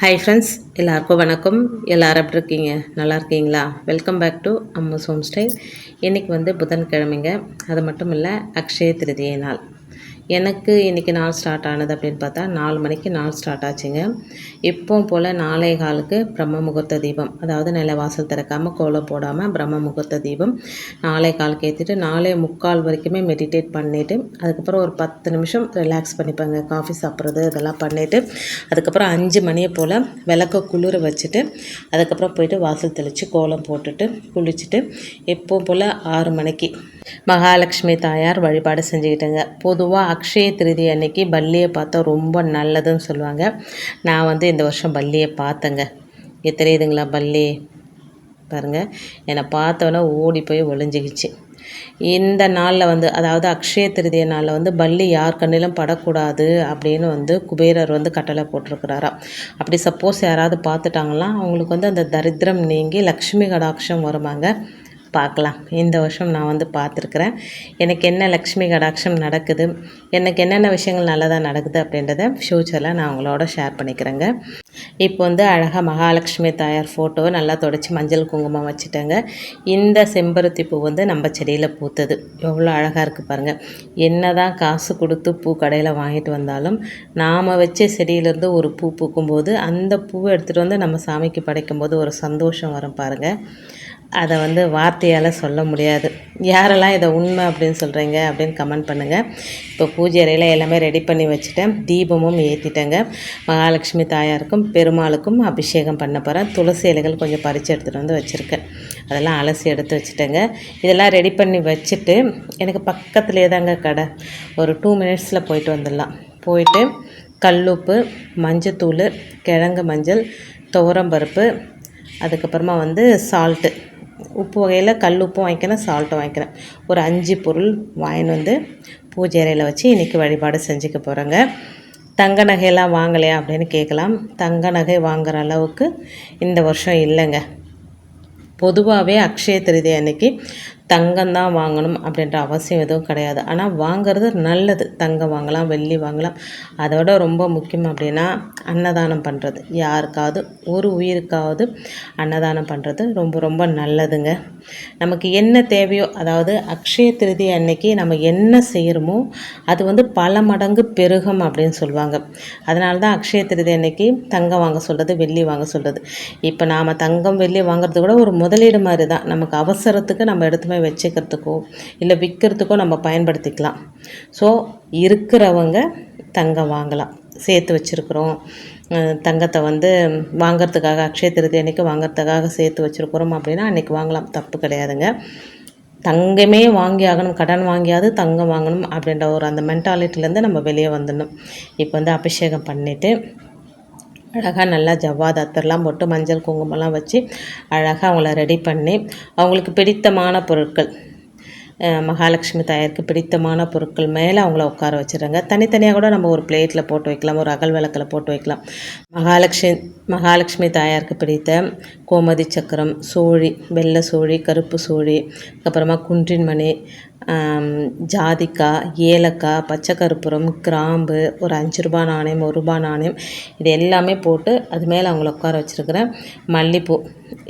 Hi friends எல்லாருக்கும் வணக்கம். எல்லோரும் எப்படி இருக்கீங்க? நல்லா இருக்கீங்களா? Welcome back to Amma's home style இன்றைக்கி வந்து புதன்கிழமைங்க. அது மட்டும் இல்லை அக்ஷய திருதிய நாள். எனக்கு இன்றைக்கி நாள் ஸ்டார்ட் ஆனது அப்படின்னு பார்த்தா நாலு மணிக்கு நாள் ஸ்டார்ட் ஆச்சுங்க. இப்போ போல் நாளை காலுக்கு பிரம்ம முகூர்த்த தீபம் அதாவது நில வாசல் திறக்காமல் கோலம் போடாமல் பிரம்ம முகூர்த்த தீபம் நாளை காலுக்கு ஏற்றிட்டு நாளை முக்கால் வரைக்குமே மெடிடேட் பண்ணிவிட்டு அதுக்கப்புறம் ஒரு பத்து நிமிஷம் ரிலாக்ஸ் பண்ணிப்பாங்க. காஃபி சாப்பிட்றது இதெல்லாம் பண்ணிவிட்டு அதுக்கப்புறம் அஞ்சு மணியை போல் விளக்க குளிர வச்சுட்டு அதுக்கப்புறம் போயிட்டு வாசல் தெளித்து கோலம் போட்டுட்டு குளிச்சுட்டு எப்போ போல் ஆறு மணிக்கு மகாலட்சுமி தாயார் வழிபாடு செஞ்சுக்கிட்டேங்க. பொதுவாக அக்ஷய திருதி அன்னைக்கு பல்லியை பார்த்தா ரொம்ப நல்லதுன்னு சொல்லுவாங்க. நான் வந்து இந்த வருஷம் பல்லியை பார்த்தேங்க. இங்கே தெரியுதுங்களா பல்லி? பாருங்கள் என்னை பார்த்தோன்னே ஓடி போய் ஒளிஞ்சிக்கிச்சு இந்த நாளில் வந்து அதாவது அக்ஷய திருதிய நாளில் வந்து பல்லி யார் கண்ணிலும் படக்கூடாது அப்படின்னு வந்து குபேரர் வந்து கட்டளை போட்டிருக்கிறாராம். அப்படி சப்போஸ் யாராவது பார்த்துட்டாங்கன்னா அவங்களுக்கு வந்து அந்த தரித்திரம் நீங்கி லக்ஷ்மி கடாட்சம் வருமாங்க. பார்க்கலாம். இந்த வருஷம் நான் வந்து பார்த்துருக்குறேன். எனக்கு என்ன லக்ஷ்மி கடாட்சம் நடக்குது எனக்கு என்னென்ன விஷயங்கள் நல்லதாக நடக்குது அப்படின்றத ஃப்யூச்சரில் நான் உங்களோட ஷேர் பண்ணிக்கிறேங்க. இப்போ வந்து அழகாக மகாலட்சுமி தாயார் ஃபோட்டோவை நல்லா தொடச்சி மஞ்சள் குங்குமம் வச்சுட்டேங்க. இந்த செம்பருத்தி பூ வந்து நம்ம செடியில் பூத்தது. எவ்வளோ அழகாக இருக்குது பாருங்கள் என்ன தான் காசு கொடுத்து பூ கடையில் வாங்கிட்டு வந்தாலும் நாம் வச்ச செடியிலேருந்து ஒரு பூ பூக்கும்போது அந்த பூவை எடுத்துகிட்டு வந்து நம்ம சாமிக்கு படைக்கும்போது ஒரு சந்தோஷம் வரும் பாருங்கள் அதை வந்து வார்த்தையால் சொல்ல முடியாது. யாரெல்லாம் இதை உண்மை அப்படின்னு சொல்கிறீங்க அப்படின்னு கமெண்ட் பண்ணுங்கள் இப்போ பூஜை அறையில் எல்லாமே ரெடி பண்ணி வச்சுட்டேன். தீபமும் ஏற்றிட்டேங்க மகாலட்சுமி தாயாருக்கும் பெருமாளுக்கும் அபிஷேகம் பண்ண போகிறேன் துளசி இலைகள் கொஞ்சம் பறித்து எடுத்துகிட்டு வந்து வச்சுருக்கேன். அதெல்லாம் அலசி எடுத்து வச்சுட்டேங்க. இதெல்லாம் ரெடி பண்ணி வச்சுட்டு எனக்கு பக்கத்துலேயே தாங்க கடை. ஒரு டூ மினிட்ஸில் போயிட்டு வந்துடலாம். போயிட்டு கல்லுப்பு மஞ்சத்தூள் கிழங்கு மஞ்சள் துவரம்பருப்பு அதுக்கப்புறமா வந்து சால்ட்டு உப்பு வகையில் கல் உப்பும் வாங்கிக்கிறேன் சால்ட்டும் வாங்கிக்கிறேன். ஒரு அஞ்சு பொருள் வாங்கின்னு வந்து பூஜை அறையில் வச்சு இன்றைக்கி வழிபாடு செஞ்சுக்க போகிறேங்க தங்க நகையெல்லாம் வாங்கலையா அப்படின்னு கேட்கலாம். தங்க நகை வாங்குகிற அளவுக்கு இந்த வருஷம் இல்லைங்க. பொதுவாகவே அக்ஷய திருதி அன்னைக்கு தங்கம் தான் வாங்கணும் அப்படின்ற அவசியம் எதுவும் கிடையாது. ஆனால் வாங்கிறது நல்லது. தங்கம் வாங்கலாம் வெள்ளி வாங்கலாம். அதோட ரொம்ப முக்கியம் அப்படின்னா அன்னதானம் பண்ணுறது யாருக்காவது ஒரு உயிருக்காவது அன்னதானம் பண்ணுறது ரொம்ப ரொம்ப நல்லதுங்க. நமக்கு என்ன தேவையோ அதாவது அக்ஷய திருதி அன்னைக்கு நம்ம என்ன செய்கிறோமோ அது வந்து பல மடங்கு பெருகும் அப்படின்னு சொல்லுவாங்க. அதனால தான் அக்ஷய திருதி அன்னைக்கு தங்கம் வாங்க சொல்கிறது வெள்ளி வாங்க சொல்கிறது இப்போ நாம் தங்கம் வெள்ளி வாங்குறது கூட ஒரு முதலீடு மாதிரி தான் நமக்கு அவசரத்துக்கு நம்ம எடுத்துமே வச்சுக்கிறதுக்கோ இல்லை விற்கிறதுக்கோ நம்ம பயன்படுத்திக்கலாம். ஸோ இருக்கிறவங்க தங்கம் வாங்கலாம். சேர்த்து வச்சுருக்குறோம். தங்கத்தை வந்து வாங்கிறதுக்காக அக்ஷய திருதி அன்றைக்கி வாங்கிறதுக்காக சேர்த்து வச்சுருக்குறோம் அப்படின்னா அன்றைக்கி வாங்கலாம். தப்பு கிடையாதுங்க. தங்கமே வாங்கி ஆகணும். கடன் வாங்கியாவது தங்கம் வாங்கணும் அப்படின்ற ஒரு அந்த மென்டாலிட்டிலேருந்து நம்ம வெளியே வந்துடணும். இப்போ வந்து அபிஷேகம் பண்ணிவிட்டு அழகாக நல்லா ஜவ்வாது அத்தர்லாம் போட்டு மஞ்சள் குங்குமம்லாம் வச்சு அழகாக அவங்கள ரெடி பண்ணி அவங்களுக்கு பிடித்தமான பொருட்கள். மகாலட்சுமி தாயாருக்கு பிடித்தமான பொருட்கள் மேலே அவங்கள உட்கார வச்சுருங்க தனித்தனியாக கூட நம்ம ஒரு பிளேட்டில் போட்டு வைக்கலாம் ஒரு அகல் விளக்கில் போட்டு வைக்கலாம். மகாலட்சுமி மகாலட்சுமி தாயாருக்கு பிடித்த கோமதி சக்கரம் சோழி வெள்ளை சோழி கருப்பு சோழி அப்புறமா குன்றின்மணி ஜாதிக்காய் ஏலக்காய் பச்சை கருப்புரம் கிராம்பு ஒரு அஞ்சு ரூபா நாணயம் ஒரு ரூபா நாணயம் இது எல்லாமே போட்டு அது மேலே அவங்கள உட்கார வச்சுருக்கிறேன் மல்லிப்பூ.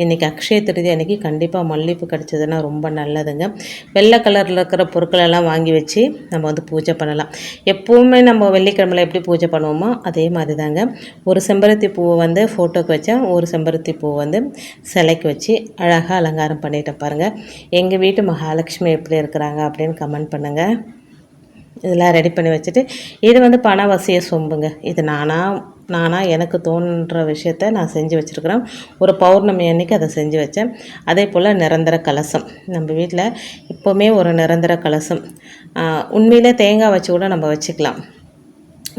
இன்றைக்கி அக்ஷய திருதி அன்றைக்கி கண்டிப்பாக மல்லிப்பூ கிடச்சதுன்னா ரொம்ப நல்லதுங்க. வெள்ளை கலரில் இருக்கிற பொருட்களெல்லாம் வாங்கி வச்சு நம்ம வந்து பூஜை பண்ணலாம். எப்போவுமே நம்ம வெள்ளிக்கிழமையில் எப்படி பூஜை பண்ணுவோமோ அதே மாதிரி தாங்க ஒரு செம்பருத்தி பூவை வந்து ஃபோட்டோக்கு வச்சேன் ஒரு செம்பருத்தி பூ வந்து சிலைக்கு வச்சு அழகாக அலங்காரம் பண்ணிட்டேன் பாருங்கள் எங்கள் வீட்டு மகாலட்சுமி எப்படி இருக்கிறாங்க அப்படின்னு கமெண்ட் பண்ணுங்கள் இதெல்லாம் ரெடி பண்ணி வச்சுட்டு இது வந்து பணவசிய சொம்புங்க. இது நானாக நானாக எனக்கு தோன்ற விஷயத்த நான் செஞ்சு வச்சுருக்குறேன். ஒரு பௌர்ணமி அன்னைக்கு அதை செஞ்சு வச்சேன். அதே போல் நிரந்தர கலசம். நம்ம வீட்டில் இப்போவுமே ஒரு நிரந்தர கலசம். உண்மையிலே தேங்காய் வச்சு கூட நம்ம வச்சுக்கலாம்.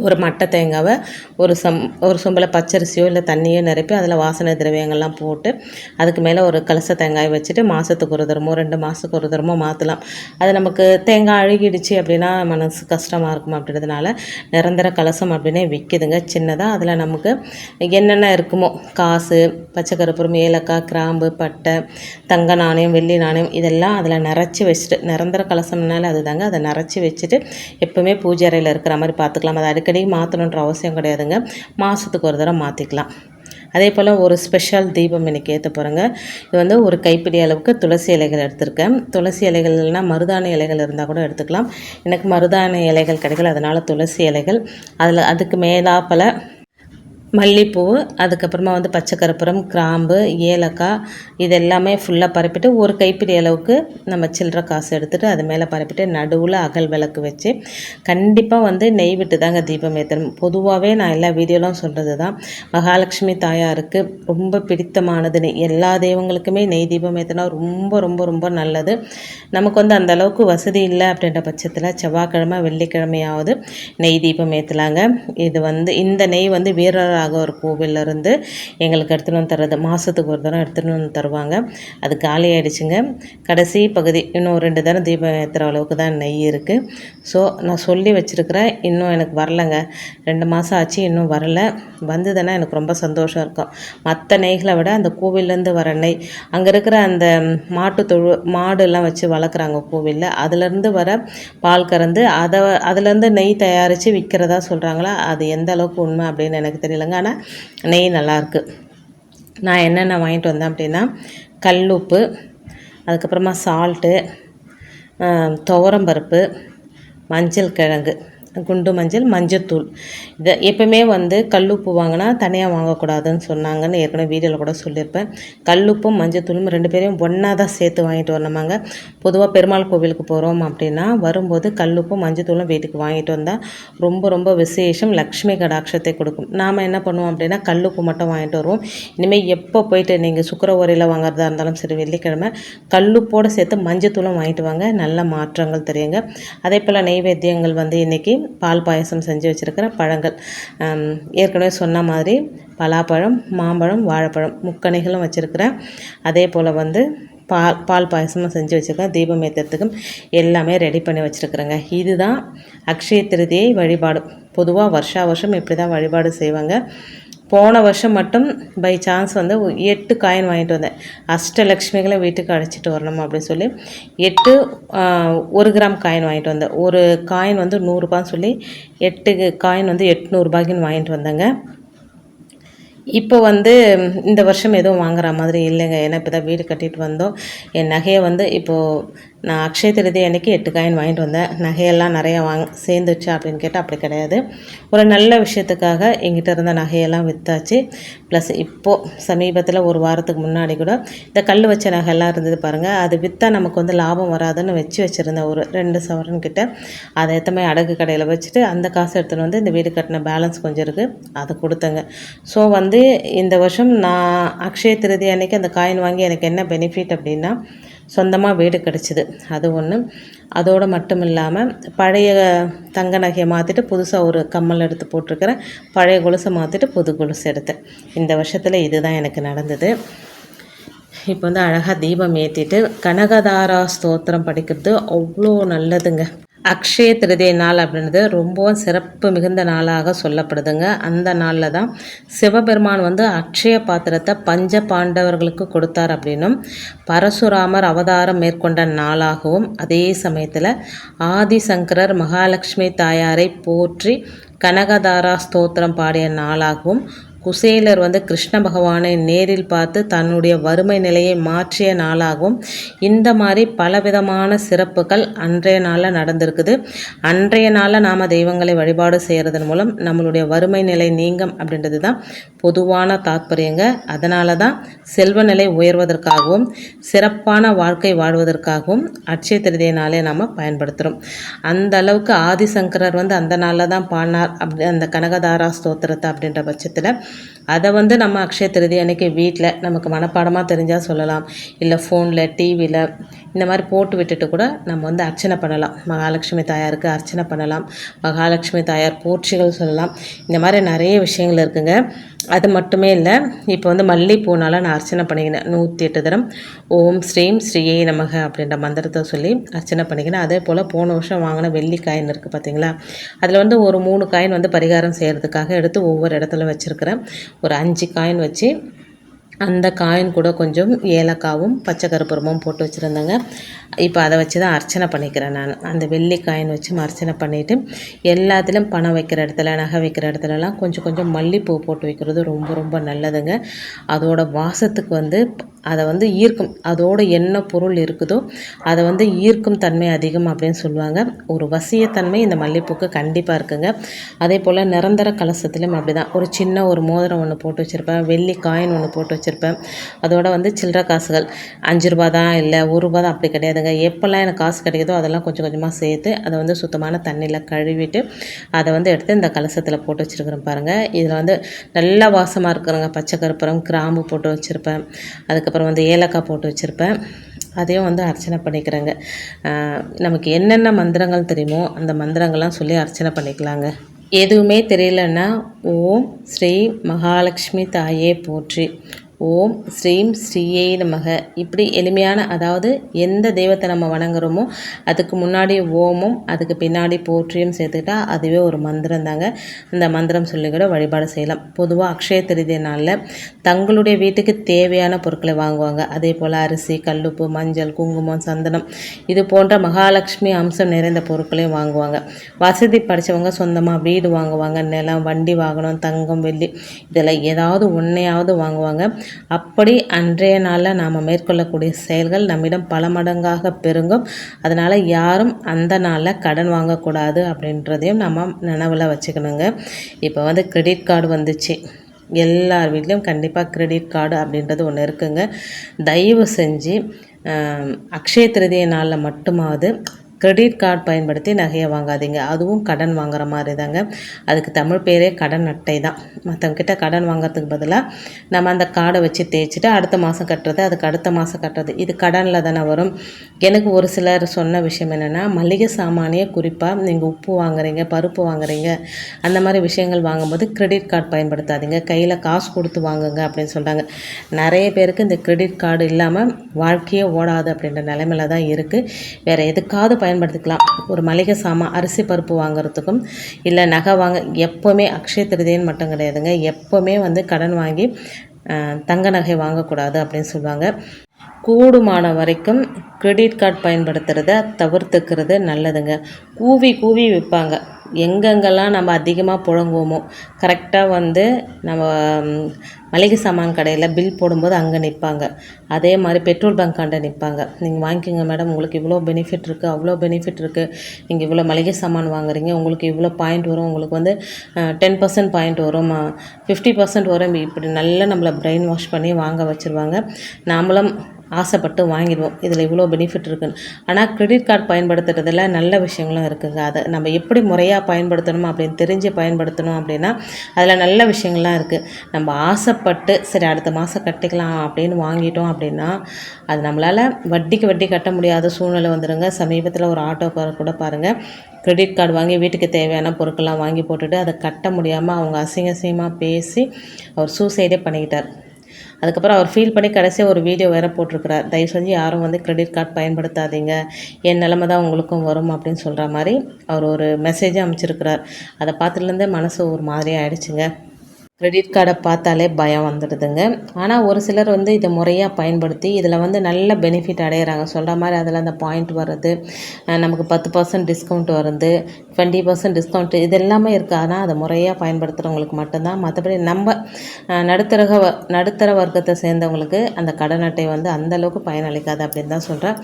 ஒரு மட்டை தேங்காவை ஒரு சம் ஒரு சொம்பில் பச்சரிசியோ இல்லை தண்ணியோ நிரப்பி அதில் வாசனை திரவியங்கள்லாம் போட்டு அதுக்கு மேலே ஒரு கலச தேங்காய் வச்சுட்டு மாதத்துக்கு ஒரு தரமோ ரெண்டு மாதத்துக்கு ஒரு தரமோ மாற்றலாம் அது நமக்கு தேங்காய் அழுகிடுச்சு அப்படின்னா மனசு கஷ்டமாக இருக்கும் அப்படின்றதுனால நிரந்தர கலசம் அப்படின்னே விற்கிதுங்க சின்னதாக அதில் நமக்கு என்னென்ன இருக்குமோ காசு பச்சை ஏலக்காய் கிராம்பு பட்டை தங்க நாணயம் வெள்ளி நாணயம் இதெல்லாம் அதில் நிறச்சி வச்சுட்டு நிரந்தர கலசம்னால அதுதாங்க. அதை நிறச்சி வச்சுட்டு எப்போவுமே பூஜை அறையில் இருக்கிற மாதிரி பார்த்துக்கலாம் அதை அடிக்கடி மாற்றணுன்ற அவசியம் கிடையாதுங்க. மாதத்துக்கு ஒரு தடவை மாற்றிக்கலாம் அதே போல் ஒரு ஸ்பெஷல் தீபம் இன்றைக்கி ஏற்ற போகிறேங்க இது வந்து ஒரு கைப்பிடி அளவுக்கு துளசி இலைகள் எடுத்திருக்கேன். துளசி இலைகள்னா மருதாணி இலைகள் இருந்தால் கூட எடுத்துக்கலாம். எனக்கு மருதாணி இலைகள் கிடைக்கல. அதனால் துளசி இலைகள். அதில் அதுக்கு மேலாப்பல மல்லிப்பூ அதுக்கப்புறமா வந்து பச்சை கற்பூரம் கிராம்பு ஏலக்காய் இது எல்லாமே ஃபுல்லாக பரப்பிட்டு ஒரு கைப்பிடி அளவுக்கு நம்ம சில்லற காசு எடுத்துகிட்டு அது மேலே பரப்பிட்டு நடுவில் அகல் விளக்கு வச்சு கண்டிப்பாக வந்து நெய் விட்டு தாங்க தீபம் ஏற்றணும் பொதுவாகவே நான் எல்லா வீடியோலாம் சொல்கிறது தான் மகாலட்சுமி தாயாருக்கு ரொம்ப பிடித்தமானது நெய். எல்லா தெய்வங்களுக்குமே நெய் தீபம் ஏற்றினா ரொம்ப ரொம்ப ரொம்ப நல்லது. நமக்கு வந்து அந்த அளவுக்கு வசதி இல்லை அப்படின்ற பட்சத்தில் செவ்வாய்க்கிழமை வெள்ளிக்கிழமையாவது நெய் தீபம் ஏற்றலாங்க இது வந்து இந்த நெய் வந்து வீரர் ஒரு கோவிலேருந்து எங்களுக்கு எடுத்துகிட்டு வந்து தர்றது. மாதத்துக்கு ஒரு தரம் எடுத்துகிட்டு வந்து தருவாங்க. அது காலி ஆகிடுச்சுங்க கடைசி பகுதி இன்னும் ரெண்டு தரம் தீபம் ஏற்றுற அளவுக்கு தான் நெய் இருக்குது ஸோ நான் சொல்லி வச்சுருக்கிறேன் இன்னும் எனக்கு வரலைங்க. ரெண்டு மாதம் ஆச்சு இன்னும் வரலை. வந்ததுன்னா எனக்கு ரொம்ப சந்தோஷம் இருக்கும். மற்ற நெய்களை விட அந்த கோவிலேருந்து வர நெய் அங்கே இருக்கிற அந்த மாட்டு தொழு மாடுலாம் வச்சு வளர்க்குறாங்க கோவிலில் அதுலேருந்து வர பால் கறந்து அதை அதுலேருந்து நெய் தயாரித்து விற்கிறதா சொல்கிறாங்களா அது எந்த அளவுக்கு உண்மை அப்படின்னு எனக்கு தெரியல பாருங்க ஆனால் நெய் நல்லாயிருக்கு. நான் என்னென்ன வாங்கிட்டு வந்தேன் அப்படின்னா கல்லுப்பு அதுக்கப்புறமா சால்ட்டு துவரம்பருப்பு மஞ்சள் கிழங்கு. குண்டு மஞ்சள் மஞ்சத்தூள் இதை எப்பவுமே வந்து கல்லுப்பு வாங்கினா தனியாக வாங்கக்கூடாதுன்னு சொன்னாங்கன்னு ஏற்கனவே வீடியோவில் கூட சொல்லியிருப்பேன். கல்லுப்பும் மஞ்சத்தூளும் ரெண்டு பேரையும் ஒன்றா தான் சேர்த்து வாங்கிட்டு வரணுமாங்க. பொதுவாக பெருமாள் கோவிலுக்கு போகிறோம் அப்படின்னா வரும்போது கல்லுப்பும் மஞ்சத்தூளும் வீட்டுக்கு வாங்கிட்டு வந்தால் ரொம்ப ரொம்ப விசேஷம். லக்ஷ்மி கடாட்சத்தை கொடுக்கும். நாம் என்ன பண்ணுவோம் அப்படின்னா கல்லுப்பு மட்டும் வாங்கிட்டு வருவோம். இனிமேல் எப்போ போயிட்டு நீங்கள் சுக்கரவரையில் வாங்குறதா இருந்தாலும் சரி வெள்ளிக்கிழமை கல்லுப்போடு சேர்த்து மஞ்சத்தூளும் வாங்கிட்டு வாங்க. நல்ல மாற்றங்கள் தெரியுங்க. அதே போல் நெய்வேத்தியங்கள் வந்து இன்றைக்கி பால் பாயசம் செஞ்சு வச்சுருக்கிற பழங்கள். ஏற்கனவே சொன்ன மாதிரி பலாப்பழம் மாம்பழம் வாழைப்பழம் முக்கணிகளும் வச்சுருக்கிறேன் அதே போல் வந்து பால் பால் பாயசமும் செஞ்சு வச்சுருக்கேன் தீபம் ஏற்றுறதுக்கும் எல்லாமே ரெடி பண்ணி வச்சுருக்குறேங்க. இதுதான் அக்ஷய திருதியை வழிபாடு. பொதுவாக வருஷா வருஷம் இப்படி தான் வழிபாடு செய்வாங்க. போன வருஷம் மட்டும் பை சான்ஸ் வந்து எட்டு காயின் வாங்கிட்டு வந்தேன். அஷ்டலக்ஷ்மிகளை வீட்டுக்கு அழைச்சிட்டு வரணும் அப்படின்னு சொல்லி எட்டு ஒரு கிராம் காயின் வாங்கிட்டு வந்தேன். ஒரு காயின் வந்து நூறுரூபான்னு சொல்லி எட்டு காயின் வந்து எட்நூறுபாய்க்குன்னு வாங்கிட்டு வந்தேங்க. இப்போ வந்து இந்த வருஷம் எதுவும் வாங்குற மாதிரி இல்லைங்க. ஏன்னா இப்போ தான் வீடு கட்டிட்டு வந்தோம். என் நகையை வந்து இப்போது நான் அக்ஷய திருதி அன்றைக்கி எட்டு காயின் வாங்கிட்டு வந்தேன். நகையெல்லாம் நிறையா வாங்க சேர்ந்துச்சா அப்படின்னு கேட்டால் அப்படி கிடையாது. ஒரு நல்ல விஷயத்துக்காக எங்கிட்ட இருந்த நகையெல்லாம் விற்றாச்சு ப்ளஸ் இப்போது சமீபத்தில் ஒரு வாரத்துக்கு முன்னாடி கூட இந்த கல் வச்ச நகையெல்லாம் இருந்தது பாருங்கள் அது விற்றா நமக்கு வந்து லாபம் வராதுன்னு வச்சு வச்சுருந்தேன் ஒரு ரெண்டு சவரன் கிட்டே. அதை எத்தமே அடகு கடையில் வச்சுட்டு அந்த காசு எடுத்துகிட்டு வந்து இந்த வீடு கட்டின பேலன்ஸ் கொஞ்சம் இருக்குது அதை கொடுத்தேங்க. ஸோ வந்து இந்த வருஷம் நான் அக்ஷய திருதி அன்னைக்கு அந்த காயின் வாங்கி எனக்கு என்ன பெனிஃபிட் அப்படின்னா சொந்தமாக வீடு கிடச்சிது. அது ஒன்று அதோடு மட்டும் இல்லாமல் பழைய தங்க நகையை மாற்றிட்டு புதுசாக ஒரு கம்மல் எடுத்து போட்டிருக்கிறேன் பழைய கொலுசை மாற்றிட்டு புது கொலுசு எடுத்தேன். இந்த வருஷத்தில் இதுதான் எனக்கு நடந்தது. இப்போ வந்து அழகாக தீபம் ஏற்றிட்டு கனகதாரா ஸ்தோத்திரம் படிக்கிறது அவ்வளோ நல்லதுங்க. அக்ஷய திருதியை நாள் அப்படின்றது ரொம்பவும் சிறப்பு மிகுந்த நாளாக சொல்லப்படுதுங்க. அந்த நாளில் தான் சிவபெருமான் வந்து அக்ஷய பாத்திரத்தை பஞ்ச பாண்டவர்களுக்கு கொடுத்தார் அப்படின்னும் பரசுராமர் அவதாரம் மேற்கொண்ட நாளாகவும் அதே சமயத்தில் ஆதிசங்கரர் மகாலட்சுமி தாயாரை போற்றி கனகதாரா ஸ்தோத்திரம் பாடிய நாளாகவும் குசேலர் வந்து கிருஷ்ண பகவானை நேரில் பார்த்து தன்னுடைய வறுமை நிலையை மாற்றிய நாளாகவும் இந்த மாதிரி பலவிதமான சிறப்புகள் அன்றைய நாளில் நடந்திருக்குது. அன்றைய நாளில் நாம் தெய்வங்களை வழிபாடு செய்கிறதன் மூலம் நம்மளுடைய வறுமை நிலை நீங்கும் அப்படின்றது தான் பொதுவான தாற்பயங்க அதனால தான் செல்வ நிலை உயர்வதற்காகவும் சிறப்பான வாழ்க்கை வாழ்வதற்காகவும் அட்சய திருதிய நாளே நாம் பயன்படுத்துகிறோம் அந்த அளவுக்கு ஆதிசங்கரர் வந்து அந்த நாளில் தான் பாடினார். அப்படி அந்த கனகதாரா ஸ்தோத்திரத்தை அப்படின்ற பட்சத்தில் அதை வந்து நம்ம அக்ஷய திருதி அன்றைக்கி வீட்டில் நமக்கு மனப்பாடமாக தெரிஞ்சால் சொல்லலாம். இல்லை ஃபோனில் டிவியில் இந்த மாதிரி போட்டு விட்டுட்டு கூட நம்ம வந்து அர்ச்சனை பண்ணலாம். மகாலட்சுமி தாயாருக்கு அர்ச்சனை பண்ணலாம். மகாலட்சுமி தாயார் போற்றிகள் சொல்லலாம். இந்த மாதிரி நிறைய விஷயங்கள் இருக்குங்க. அது மட்டுமே இல்லை இப்போ வந்து மல்லிகைப்பூனால் நான் அர்ச்சனை பண்ணிக்கினேன். நூற்றி எட்டு தரம். ஓம் ஸ்ரீம் ஸ்ரீயே நமக அப்படின்ற மந்திரத்தை சொல்லி அர்ச்சனை பண்ணிக்கினேன். அதே போல் போன வருஷம் வாங்கின வெள்ளி காயின் இருக்குது பார்த்தீங்களா அதில் வந்து ஒரு மூணு காயின் வந்து பரிகாரம் செய்கிறதுக்காக எடுத்து ஒவ்வொரு இடத்துல வச்சுருக்கிறேன். ஒரு அஞ்சு காயின் வச்சு அந்த காயின் கூட கொஞ்சம் ஏலக்காவும் பச்சை கருப்பூரமும் போட்டு வச்சுருந்தேங்க. இப்போ அதை வச்சு தான் அர்ச்சனை பண்ணிக்கிறேன் நான். அந்த வெள்ளி காயின் வச்சு அர்ச்சனை பண்ணிவிட்டு எல்லாத்துலேயும் பணம் வைக்கிற இடத்துல நகை வைக்கிற இடத்துலலாம் கொஞ்சம் கொஞ்சம் மல்லிப்பூ போட்டு வைக்கிறது ரொம்ப ரொம்ப நல்லதுங்க. அதோட வாசத்துக்கு வந்து அதை வந்து ஈர்க்கும் அதோட என்ன பொருள் இருக்குதோ அதை வந்து ஈர்க்கும் தன்மை அதிகம் அப்படின்னு சொல்லுவாங்க. ஒரு வசியத்தன்மை இந்த மல்லிப்பூக்கு கண்டிப்பாக இருக்குங்க. அதே போல் நிரந்தர கலசத்துலேயும் அப்படி தான் ஒரு சின்ன ஒரு மோதிரம் ஒன்று போட்டு வச்சுருப்பேன். வெள்ளி காயின் ஒன்று போட்டு வச்சுருப்பேன் அதோட வந்து சில்லற காசுகள் அஞ்சு ரூபா தான் இல்லை ஒரு ரூபா தான் அப்படி கிடையாதுங்க. எப்போல்லாம் எனக்கு காசு கிடைக்குதோ அதெல்லாம் கொஞ்சம் கொஞ்சமாக சேர்த்து அதை வந்து சுத்தமான தண்ணியில் கழுவிட்டு அதை வந்து எடுத்து இந்த கலசத்தில் போட்டு வச்சுருக்குறேன் பாருங்கள் இதில் வந்து நல்லா வாசமாக இருக்கிறேங்க. பச்சை கருப்பரம் கிராம்பு போட்டு வச்சுருப்பேன். அதுக்கப்புறம் வந்து ஏலக்காய் போட்டு வச்சுருப்பேன். அதையும் வந்து அர்ச்சனை பண்ணிக்கிறேங்க. நமக்கு என்னென்ன மந்திரங்கள் தெரியுமோ அந்த மந்திரங்கள்லாம் சொல்லி அர்ச்சனை பண்ணிக்கலாங்க. எதுவுமே தெரியலன்னா ஓம் ஸ்ரீ மகாலட்சுமி தாயே போற்றி. ஓம் ஸ்ரீம் ஸ்ரீயே நமக. இப்படி எளிமையான அதாவது எந்த தெய்வத்தை நம்ம வணங்குறோமோ அதுக்கு முன்னாடி ஓமும் அதுக்கு பின்னாடி போற்றியும் சேர்த்துக்கிட்டா அதுவே ஒரு மந்திரம் தாங்க. அந்த மந்திரம் சொல்லி கூட வழிபாடு செய்யலாம். பொதுவாக அக்ஷய திருதிய நாளில் தங்களுடைய வீட்டுக்கு தேவையான பொருட்களை வாங்குவாங்க. அதே போல் அரிசி கல்லுப்பு மஞ்சள் குங்குமம் சந்தனம் இது போன்ற மகாலட்சுமி அம்சம் நிறைந்த பொருட்களையும் வாங்குவாங்க. வசதி படித்தவங்க சொந்தமாக வீடு வாங்குவாங்க. நிலம் வண்டி வாகனம் தங்கம் வெள்ளி இதெல்லாம் ஏதாவது ஒன்றையாவது வாங்குவாங்க. அப்படி அன்றைய நாளில் நாம் மேற்கொள்ளக்கூடிய செயல்கள் நம்மிடம் பல மடங்காக பெருங்கும். அதனால் யாரும் அந்த நாளில் கடன் வாங்கக்கூடாது அப்படின்றதையும் நம்ம நினைவில் வச்சுக்கணுங்க. இப்போ வந்து கிரெடிட் கார்டு வந்துச்சு. எல்லார் வீட்லேயும் கண்டிப்பாக கிரெடிட் கார்டு அப்படின்றது ஒன்று இருக்குங்க. தயவு செஞ்சு அக்ஷய திருதிய நாளில் மட்டுமாவது கிரெடிட் கார்டு பயன்படுத்தி நகையை வாங்காதீங்க. அதுவும் கடன் வாங்குற மாதிரி தாங்க அதுக்கு தமிழ் பேரே கடன் அட்டை தான் மற்றவங்கிட்ட கடன் வாங்குறதுக்கு பதிலாக நம்ம அந்த கார்டை வச்சு தேய்ச்சிட்டு அடுத்த மாதம் கட்டுறது அதுக்கு அடுத்த மாதம் கட்டுறது இது கடனில் தானே வரும். எனக்கு ஒரு சிலர் சொன்ன விஷயம் என்னென்னா மளிகை சாமானியே குறிப்பாக நீங்கள் உப்பு வாங்குறீங்க பருப்பு வாங்குறீங்க அந்த மாதிரி விஷயங்கள் வாங்கும்போது கிரெடிட் கார்டு பயன்படுத்தாதீங்க. கையில் காசு கொடுத்து வாங்குங்க அப்படின்னு சொல்கிறாங்க நிறைய பேருக்கு இந்த கிரெடிட் கார்டு இல்லாமல் வாழ்க்கையே ஓடாது அப்படின்ற நிலைமையில தான் இருக்குது வேறு எதுக்காவது பயன்படுத்திக்கலாம். ஒரு மளிகை சாமான் அரிசி பருப்பு வாங்குறதுக்கும் இல்லை நகை வாங்க எப்போவுமே அக்ஷய திருதியன்னு மட்டும் கிடையாதுங்க. எப்போவுமே வந்து கடன் வாங்கி தங்க நகை வாங்கக்கூடாது அப்படின்னு சொல்லுவாங்க. கூடுமான வரைக்கும் கிரெடிட் கார்டு பயன்படுத்துகிறத தவிர்த்துக்கிறது நல்லதுங்க. கூவி கூவி விற்பாங்க. எங்கெங்கெல்லாம் நம்ம அதிகமாக புழங்குவோமோ கரெக்டாக வந்து நம்ம மளிகை சாமான் கடையில் பில் போடும்போது அங்கே நிற்பாங்க அதே மாதிரி பெட்ரோல் பங்க்காண்ட நிற்பாங்க நீங்கள் வாங்கிக்கோங்க மேடம் உங்களுக்கு இவ்வளோ பெனிஃபிட் இருக்குது அவ்வளோ பெனிஃபிட் இருக்குது நீங்கள் இவ்வளோ மளிகை சாமான் வாங்குறீங்க உங்களுக்கு இவ்வளோ பாயிண்ட் வரும் உங்களுக்கு வந்து டென் பர்சன்ட் பாயிண்ட் வரும் ஃபிஃப்டி பர்சன்ட் வரும். இப்படி நல்லா நம்மளை பிரெயின் வாஷ் பண்ணி வாங்க வச்சுருவாங்க. நாமளும் ஆசைப்பட்டு வாங்கிடுவோம். இதில் இவ்வளோ பெனிஃபிட் இருக்குன்னு. ஆனால் கிரெடிட் கார்டு பயன்படுத்துறதுல நல்ல விஷயங்களும் இருக்குங்க. அதை நம்ம எப்படி முறையாக பயன்படுத்தணும் அப்படின்னு தெரிஞ்சு பயன்படுத்தணும் அப்படின்னா அதில் நல்ல விஷயங்கள்லாம் இருக்குது நம்ம ஆசைப்பட்டு சரி அடுத்த மாதம் கட்டிக்கலாம் அப்படின்னு வாங்கிட்டோம் அப்படின்னா அது நம்மளால் வட்டிக்கு வட்டி கட்ட முடியாத சூழ்நிலை வந்துடுங்க சமீபத்தில் ஒரு ஆட்டோக்காரர் கூட பாருங்கள் கிரெடிட் கார்டு வாங்கி வீட்டுக்கு தேவையான பொருட்கள்லாம் வாங்கி போட்டுட்டு அதை கட்ட முடியாமல் அவங்க அசிங்க அசிங்கமாக பேசி அவர் சூசைடே பண்ணிக்கிட்டார். அதுக்கப்புறம் அவர் ஃபீல் பண்ணி கடைசியாக ஒரு வீடியோ வேறு போட்டிருக்கிறார். தயவு செஞ்சு யாரும் வந்து கிரெடிட் கார்டு பயன்படுத்தாதீங்க. என் நிலமை தான் உங்களுக்கும் வரும் அப்படின்னு சொல்கிற மாதிரி அவர் ஒரு மெசேஜை அமைச்சிருக்கிறார் அதை பார்த்துலேருந்தே மனசு ஒரு மாதிரி ஆயிடுச்சுங்க. கிரெடிட் கார்டை பார்த்தாலே பயம் வந்துடுதுங்க. ஆனால் ஒரு சிலர் வந்து இதை முறையாக பயன்படுத்தி இதில் வந்து நல்ல பெனிஃபிட் அடையிறாங்க. சொல்கிற மாதிரி அதில் அந்த பாயிண்ட் வர்றது நமக்கு பத்து பர்சன்ட் டிஸ்கவுண்ட் வருது. டுவெண்ட்டி பர்சன்ட் டிஸ்கவுண்ட் இது எல்லாமே இருக்குது ஆனால் அதை முறையாக பயன்படுத்துகிறவங்களுக்கு மட்டும்தான். மற்றபடி நம்ம நடுத்தரக நடுத்தர வ- நடுத்தர வர்க்கத்தை சேர்ந்தவங்களுக்கு அந்த கடன் அட்டை வந்து அந்தளவுக்கு பயனளிக்காது அப்படின்னு தான் சொல்கிறேன்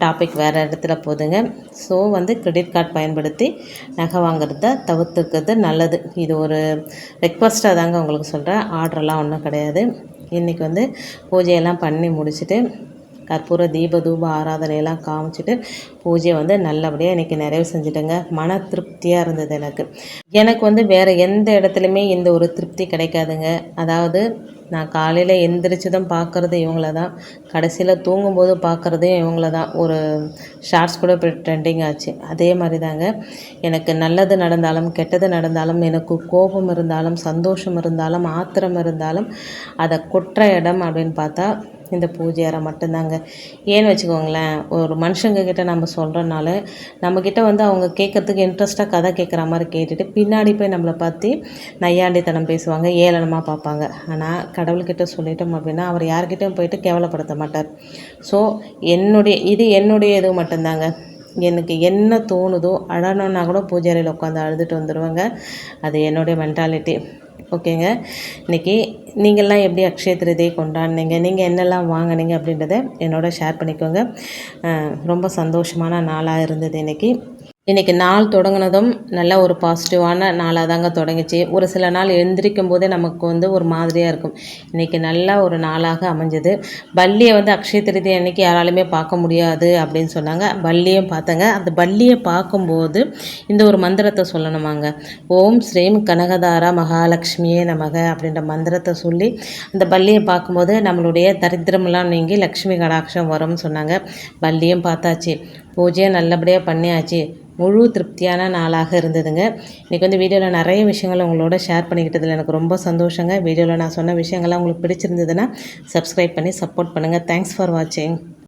டாபிக் வேறு இடத்துல போகுதுங்க. ஸோ வந்து கிரெடிட் கார்டு பயன்படுத்தி நகை வாங்குறத தவிர்த்துக்கிறது நல்லது. இது ஒரு ரெக்வஸ்ட்டாக தாங்க உங்களுக்கு சொல்கிறேன் ஆர்டர்லாம் ஒன்றும் கிடையாது. இன்றைக்கி வந்து பூஜையெல்லாம் பண்ணி முடிச்சுட்டு கற்பூர தீப தூப ஆராதனையெல்லாம் காமிச்சிட்டு பூஜையை வந்து நல்லபடியாக இன்றைக்கி நிறைவு செஞ்சுட்டேங்க. மன திருப்தியாக இருந்தது எனக்கு. எனக்கு வந்து வேறு எந்த இடத்துலையுமே இந்த ஒரு திருப்தி கிடைக்காதுங்க. அதாவது நான் காலையில் எந்திரிச்சதும் பார்க்குறது இவங்கள தான் கடைசியில் தூங்கும்போது பார்க்குறதையும் இவங்கள தான் ஒரு ஷார்ட்ஸ் கூட இப்போ ட்ரெண்டிங் ஆச்சு. அதே மாதிரி தாங்க எனக்கு நல்லது நடந்தாலும் கெட்டது நடந்தாலும் எனக்கு கோபம் இருந்தாலும் சந்தோஷம் இருந்தாலும் ஆத்திரம் இருந்தாலும் அதை கொற்ற இடம் அப்படின்னு பார்த்தா இந்த பூஜை அறை மட்டும்தாங்க. ஏன்னு வச்சுக்கோங்களேன் ஒரு மனுஷங்க கிட்ட நம்ம சொல்கிறனால நம்மக்கிட்ட வந்து அவங்க கேட்கறதுக்கு இன்ட்ரெஸ்ட்டாக கதை கேட்குற மாதிரி கேட்டுட்டு பின்னாடி போய் நம்மளை பார்த்து நையாண்டித்தனம் பேசுவாங்க ஏளனமாக பார்ப்பாங்க. ஆனால் கடவுள்கிட்ட சொல்லிட்டோம் அப்படின்னா அவர் யார்கிட்டையும் போயிட்டு கேவலப்படுத்த மாட்டார். ஸோ என்னுடைய இது என்னுடைய இது மட்டும்தாங்க. எனக்கு என்ன தோணுதோ அழணுன்னா கூட பூஜை அறையில் உட்காந்து அழுதுட்டு வந்துடுவாங்க அது என்னுடைய மென்டாலிட்டி ஓகேங்க. இன்றைக்கி நீங்கள்லாம் எப்படி அக்ஷய திருதியை கொண்டாடினீங்க? நீங்கள் என்னெல்லாம் வாங்கினீங்க அப்படின்றத என்னோட ஷேர் பண்ணிக்கோங்க. ரொம்ப சந்தோஷமான நாளாக இருந்தது இன்றைக்கி இன்றைக்கி நாள் தொடங்கினதும் நல்ல ஒரு பாசிட்டிவான நாளாக தாங்க தொடங்கிச்சு. ஒரு சில நாள் எழுந்திரிக்கும் போதே நமக்கு வந்து ஒரு மாதிரியாக இருக்கும். இன்றைக்கி நல்ல ஒரு நாளாக அமைஞ்சது. பள்ளியை வந்து அக்ஷய திருதி அன்னைக்கு யாராலுமே பார்க்க முடியாது அப்படின்னு சொன்னாங்க. பள்ளியும் பார்த்தங்க. அந்த பள்ளியை பார்க்கும்போது இந்த ஒரு மந்திரத்தை சொல்லணுமாங்க. ஓம் ஸ்ரீம் கனகதாரா மகாலட்சுமியே நமக அப்படின்ற மந்திரத்தை சொல்லி அந்த பள்ளியை பார்க்கும்போது நம்மளுடைய தரித்திரமெல்லாம் நீங்கி லக்ஷ்மி கடாட்சம் வரும்னு சொன்னாங்க. பள்ளியும் பார்த்தாச்சு. பூஜையை நல்லபடியாக பண்ணியாச்சு. முழு திருப்தியான நாளாக இருந்ததுங்க. இன்றைக்கி வந்து வீடியோவில் நிறைய விஷயங்கள் உங்களோட ஷேர் பண்ணிக்கிட்டதில் எனக்கு ரொம்ப சந்தோஷங்க. வீடியோவில் நான் சொன்ன விஷயங்கள்லாம் உங்களுக்கு பிடிச்சிருந்ததுன்னா சப்ஸ்கிரைப் பண்ணி சப்போர்ட் பண்ணுங்கள் தேங்க்ஸ் ஃபார் வாட்சிங்